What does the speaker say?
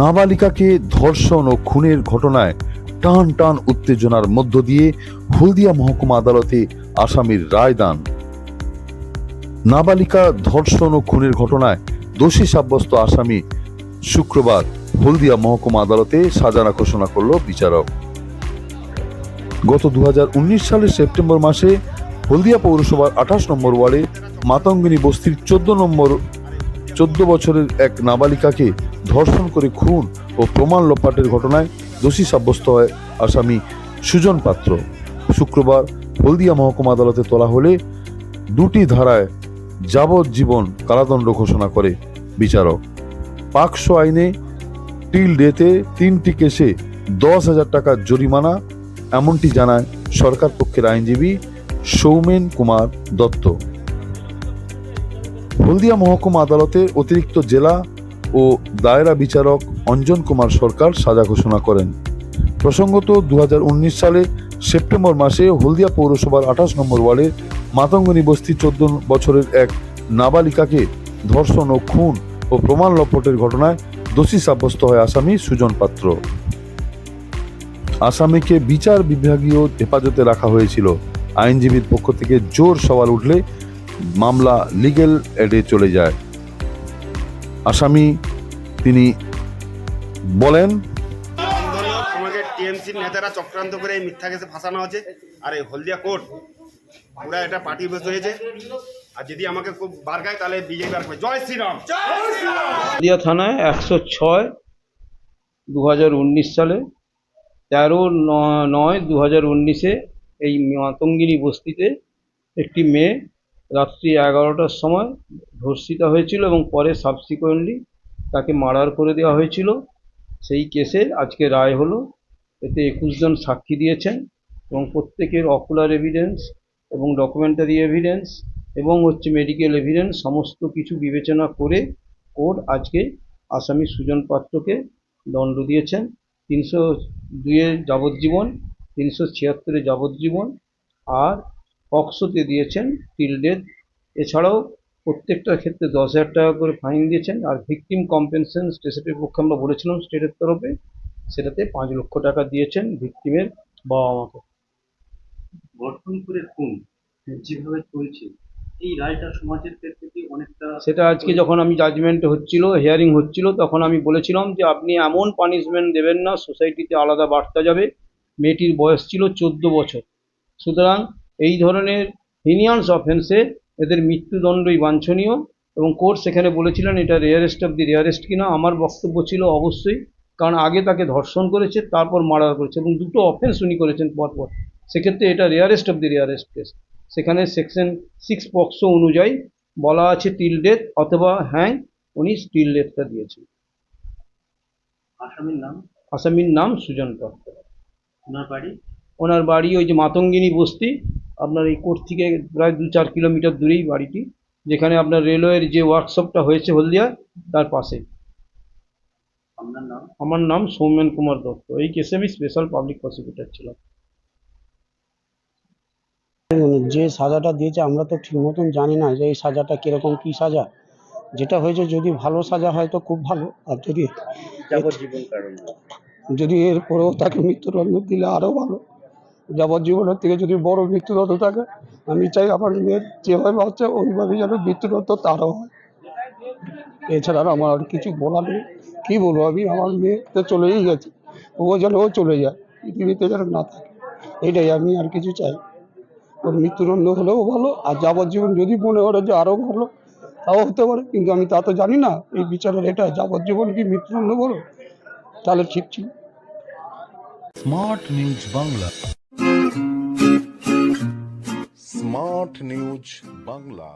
নাবালিকাকে ধর্ষণ ও খুনের ঘটনায় টান টান উত্তেজনার মধ্য দিয়ে হলদিয়া মহকুমা আদালতে আসামির রায় দান। নাবালিকা ধর্ষণ ও খুনের ঘটনায় দোষী সাব্যস্ত আসামি শুক্রবার হলদিয়া মহকুমা আদালতে সাজানা ঘোষণা করল বিচারক। গত দু হাজার উনিশ সালের সেপ্টেম্বর মাসে হলদিয়া পৌরসভার আঠাশ নম্বর ওয়ার্ডে মাতঙ্গিনী বস্তির চোদ্দ নম্বর, চোদ্দ বছরের এক নাবালিকাকে ধর্ষণ করে খুন ও প্রমাণ লোপাটের ঘটনায় দোষী সাব্যস্ত হয় আসামি সুজন পাত্র। শুক্রবার হলদিয়া মহকুমা আদালতে তোলা হলে দুটি ধারায় যাবজ্জীবন কারাদণ্ড ঘোষণা করে বিচারক। পাকশো আইনে টিল ডেতে তিনটি কেসে দশ হাজার টাকার জরিমানা, এমনটি জানায় সরকার পক্ষের আইনজীবী সৌমেন কুমার দত্ত। হলদিয়া মহকুমা আদালতের অতিরিক্ত জেলা ও দায়রা বিচারক অঞ্জন কুমার সরকার সাজা ঘোষণা করেন। প্রসঙ্গত দু হাজার উনিশ সালে সেপ্টেম্বর মাসে হলদিয়া পৌরসভার আঠাশ নম্বর ওয়ার্ডে মাতঙ্গনী বস্তি চোদ্দ বছরের এক নাবালিকাকে ধর্ষণ ও খুন ও প্রমাণ লপটের ঘটনায় দোষী সাব্যস্ত হয় আসামি সুজন পাত্র। আসামিকে বিচার বিভাগীয় হেফাজতে রাখা হয়েছিল। আইনজীবীর পক্ষ থেকে জোর সওয়াল উঠলে মামলা লিগেল এডে চলে যায়। আসামি তিনি বলেন আমাকে টিএমসির নেতারা চক্রান্ত করে এই মিথ্যা কেসে ফাঁসানো হচ্ছে আর এই হলদিয়া কোর্ট পুরা এটা পার্টি বেস হয়েছে। আর যদি আমাকে খুব বারগায় তাহলে বিজেপি আর জয় শ্রীরাম! নদিয়া থানায় একশো ছয় দু হাজার উনিশ সালে তেরো ন- নয় দু হাজার উনিশে এই মাতঙ্গিনী বস্তিতে একটি মেয়ে রাত্রি এগারোটার সময় ধর্ষিতা হয়েছিল এবং পরে সাবসিকুয়েন্টলি তাকে মার্ডার করে দেওয়া হয়েছিল। সেই কেসের আজকে রায় হলো, এতে একুশ জন সাক্ষী দিয়েছেন এবং প্রত্যেকের অকুলার এভিডেন্স এবং ডকুমেন্টারি এভিডেন্স এবং হচ্ছে মেডিকেল এভিডেন্স সমস্ত কিছু বিবেচনা করে কোর্ট আজকে আসামি সুজন পাত্রকে দণ্ড দিয়েছেন। তিনশো দুয়ে যাবজ্জীবন, তিনশো ছিয়াত্তরে যাবজ্জীবন আর পক্সোতে দিয়েছেন টিল ডেথ এছাড়াও প্রত্যেকটা ক্ষেত্রে দশ হাজার টাকা করে ফাইন দিয়েছেন। আর ভিকটিম কম্পেনসেশন স্টেটের পক্ষে আমরা বলেছিলাম স্টেটের তরফে সেটাতে পাঁচ লক্ষ টাকা দিয়েছেন ভিকটিমের বাবা মাকে গঠন করে খুন যেভাবে চলছে এই রায়টা সমাজের ক্ষেত্রে কি অনেকটা সেটা আজকে যখন আমি জাজমেন্ট হচ্ছিল হিয়ারিং হচ্ছিল তখন আমি বলেছিলাম যে আপনি এমন পানিশমেন্ট দেবেন না সোসাইটিতে আলাদা বার্তা যাবে। মেয়েটির বয়স ছিল চোদ্দ বছর। সুতরাং এই ধরনের হিনিয়ান্স অফেন্সে এদের মৃত্যুদণ্ডই বাঞ্ছনীয় এবং কোর্ট সেখানে বলেছিলেন এটা রেয়ারেস্ট অফ দি রেয়ারেস্ট কিনা আমার বক্তব্য ছিল অবশ্যই কারণ আগে তাকে ধর্ষণ করেছে তারপর মার্ডার করেছে এবং দুটো অফেন্স উনি করেছেন পরপর। সেক্ষেত্রে এটা rarest of the rarest case সেখানে সেকশন সিক্স পক্সো অনুযায়ী বলা আছে টিল ডেথ অথবা হ্যাং উনি স্টিল ডেথটা দিয়েছেন। আসামির নাম? আসামির নাম সুজন পাত্র ওনার বাড়ি? ওনার বাড়ি ওই যে মাতঙ্গিনী বস্তি আপনার এই কোর্ট থেকে প্রায় দু চার কিলোমিটার দূরেই বাড়িটি যেখানে আপনার রেলওয়ের যে ওয়ার্কশপটা হয়েছে হলদিয়া তার পাশে। আমার নাম সৌমেন কুমার দত্ত। এই কেসে আমি স্পেশাল পাবলিক প্রসিকিউটর ছিলাম। যে সাজাটা দিয়েছে আমরা তো ঠিক মতন জানি না যে এই সাজাটা কীরকম কি সাজা। যেটা হয়েছে যদি ভালো সাজা হয় তো খুব ভালো। আর যদি যাবজ্জীবন কারণ। যদি এরপরেও তাকে মৃত্যুদণ্ড দিলে আরও ভালো। যাবজ্জীবনের থেকে যদি বড় মৃত্যুদণ্ড থাকে, আমি চাই আমার মেয়ের যেভাবে হচ্ছে ওইভাবে যেন মৃত্যুদণ্ড তারও হয়। এছাড়া আমার আর কিছু বলার নেই। কী বলব, আমি আমার মেয়ে তো চলেই গেছে, ও যেন ও চলে যায়, পৃথিবীতে যেন না থাকে। এটাই আমি আর কিছু চাই। ওর মৃত্যুদণ্ড হলেও ভালো, আর যাবজ্জীবন যদি মনে করে যে আরও ভালো, তাও হতে পারে। কিন্তু আমি তা তো জানি না, এই বিচারের এটা যাবজ্জীবন কি মৃত্যুদণ্ড বলো? তাহলে ঠিক ছিল। Smart News Bangla. Smart News Bangla